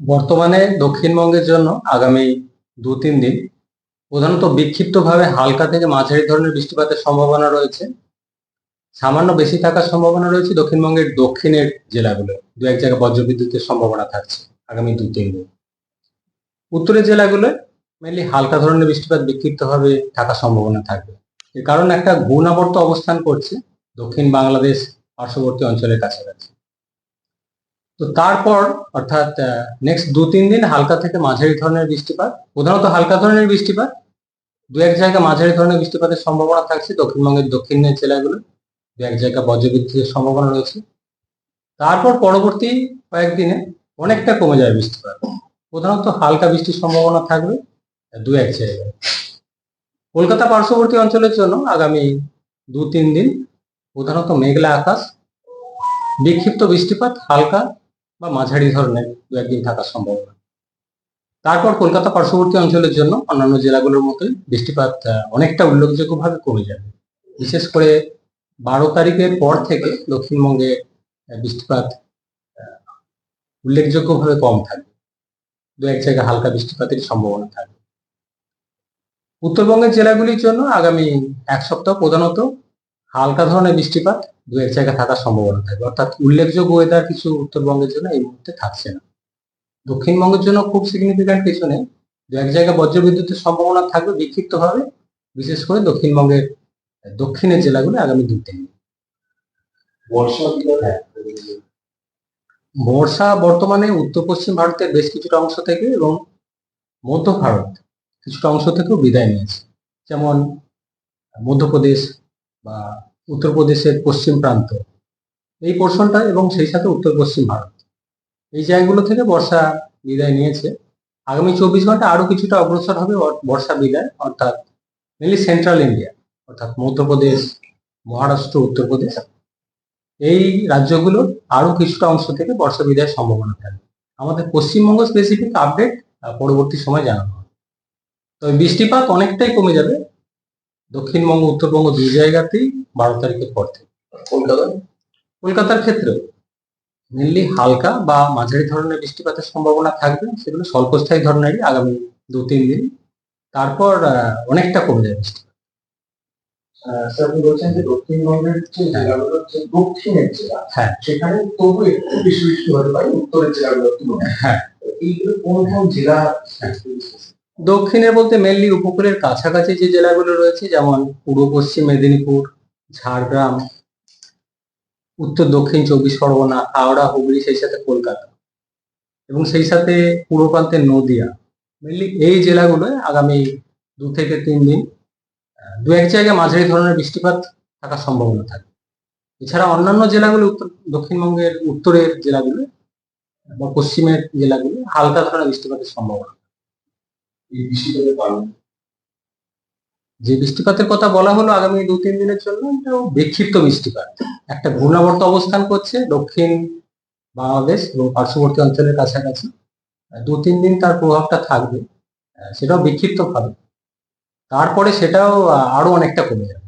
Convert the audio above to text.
বর্তমানে দক্ষিণবঙ্গের জন্য আগামী দু তিন দিন প্রধানত বিক্ষিপ্তভাবে হালকা থেকে মাঝারি ধরনের বৃষ্টিপাতের সম্ভাবনা রয়েছে। সামান্য বেশি থাকার সম্ভাবনা রয়েছে দক্ষিণবঙ্গের দক্ষিণের জেলাগুলো। দু এক জায়গায় বজ্রবিদ্যুতের সম্ভাবনা থাকছে আগামী দু তিন দিন। উত্তরের জেলাগুলো মেনলি হালকা ধরনের বৃষ্টিপাত বিক্ষিপ্তভাবে থাকার সম্ভাবনা থাকবে। এর কারণ একটা ঘূর্ণাবর্ত অবস্থান করছে দক্ষিণ বাংলাদেশ পার্শ্ববর্তী অঞ্চলের কাছাকাছি। তো তারপর, অর্থাৎ নেক্সট দু তিন দিন হালকা থেকে মাঝারি ধরনের বৃষ্টিপাত, প্রধানত হালকা ধরনের বৃষ্টিপাত, দু এক জায়গায় মাঝারি ধরনের বৃষ্টিপাতের সম্ভাবনা থাকছে দক্ষিণবঙ্গের দক্ষিণের জেলাগুলো, দু এক জায়গায় বজ্রবিদ্যুতের সম্ভাবনা রয়েছে। তারপর পরবর্তী কয়েকদিনে অনেকটা কমে যায় বৃষ্টিপাত, প্রধানত হালকা বৃষ্টির সম্ভাবনা থাকবে দু এক জায়গায়। কলকাতা পার্শ্ববর্তী অঞ্চলের জন্য আগামী দু তিন দিন প্রধানত মেঘলা আকাশ, বিক্ষিপ্ত বৃষ্টিপাত, হালকা বা মাঝারি ধরনের দু একদিন থাকার সম্ভাবনা তারপর কলকাতা পার্শ্ববর্তী অঞ্চলের জন্য অন্যান্য জেলাগুলোর মতোই বৃষ্টিপাত অনেকটা উল্লেখযোগ্যভাবে কমে যাবে। বিশেষ করে বারো তারিখের পর থেকে দক্ষিণবঙ্গে বৃষ্টিপাত উল্লেখযোগ্যভাবে কম থাকবে। দু এক জায়গায় হালকা বৃষ্টিপাতের সম্ভাবনা থাকবে। উত্তরবঙ্গের জেলাগুলির জন্য আগামী এক সপ্তাহ প্রধানত হালকা ধরনের বৃষ্টিপাত দু এক জায়গায় থাকার সম্ভাবনা থাকবে। অর্থাৎ উল্লেখযোগ্য ওয়েদার কিছু উত্তরবঙ্গের জন্য এই মুহূর্তে থাকছে না। দক্ষিণবঙ্গের জন্য খুব সিগনিফিক্যান্ট কিছু নেই। দু এক জায়গায় বজ্রবিদ্যুতের সম্ভাবনা থাকবে বিক্ষিপ্তভাবে বিশেষ করে দক্ষিণবঙ্গের দক্ষিণের জেলাগুলো আগামী দু তিন দিন। বর্ষা বর্ষা বর্তমানে উত্তর পশ্চিম ভারতের বেশ কিছুটা অংশ থেকে এবং মধ্য ভারত কিছুটা অংশ থেকেও বিদায় নিয়েছে। যেমন মধ্যপ্রদেশ বা উত্তরপ্রদেশের পশ্চিম প্রান্ত, এই পোর্শনটা এবং সেই সাথে উত্তর পশ্চিম ভারত। এই জায়গাগুলো থেকে বর্ষা বিদায় নিয়েছে। আগামী চব্বিশ ঘণ্টা আরও কিছুটা অগ্রসর হবে বর্ষা বিদায়, অর্থাৎ মেনলি সেন্ট্রাল ইন্ডিয়া অর্থাৎ মধ্যপ্রদেশ, মহারাষ্ট্র, উত্তরপ্রদেশ। এই রাজ্যগুলোর আরও কিছুটা অংশ থেকে বর্ষা বিদায়ের সম্ভাবনা থাকবে আমাদের পশ্চিমবঙ্গ স্পেসিফিক আপডেট পরবর্তী সময় জানানো হবে তবে বৃষ্টিপাত অনেকটাই কমে যাবে দক্ষিণবঙ্গ উত্তরবঙ্গ দুই জায়গাতেই বারো তারিখের পর থেকে। কলকাতার ক্ষেত্রেও মেনলি হালকা বা মাঝারি ধরনের বৃষ্টিপাতের সম্ভাবনা থাকবে সেগুলো স্বল্পস্থায়ী ধরনেরই আগামী দু তিন দিন। তারপর অনেকটা কমে যাবে বৃষ্টি স্যার আপনি বলছেন যে দক্ষিণবঙ্গের যে জেলাগুলো হচ্ছে দক্ষিণের জেলা হ্যাঁ। সেখানে তবু একটু বেশি বৃষ্টি হতে পারে উত্তরের জেলাগুলোর তুলনায়। হ্যাঁ। এইগুলো কোন কোন জেলা দক্ষিণের বলতে মেনলি উপকূলের কাছাকাছি যে জেলাগুলো রয়েছে, যেমন পূর্ব, পশ্চিম মেদিনীপুর, ঝাড়গ্রাম, উত্তর, দক্ষিণ, চব্বিশ পরগনা, হাওড়া, হুগলি, সেই সাথে কলকাতা এবং সেই সাথে পূর্ব প্রান্তের নদিয়া। মেনলি এই জেলাগুলোয় আগামী দু থেকে তিন দিন দু এক জায়গায় মাঝারি ধরনের বৃষ্টিপাত থাকার সম্ভাবনা থাকে। এছাড়া অন্যান্য জেলাগুলো উত্তর, দক্ষিণবঙ্গের উত্তরের জেলাগুলো বা পশ্চিমের জেলাগুলো হালকা ধরনের বৃষ্টিপাতের সম্ভাবনা। এই বৃষ্টিপাতের কারণে যে বৃষ্টিপাতের কথা বলা হলো আগামী দু তিন দিনের জন্য, এটাও বিক্ষিপ্ত বৃষ্টিপাত একটা ঘূর্ণাবর্ত অবস্থান করছে দক্ষিণ বাংলাদেশ এবং পার্শ্ববর্তী অঞ্চলের কাছাকাছি। দু তিন দিন তার প্রভাবটা থাকবে। সেটাও বিক্ষিপ্ত ভাবে তারপরে সেটাও আরও অনেকটা কমে যাবে।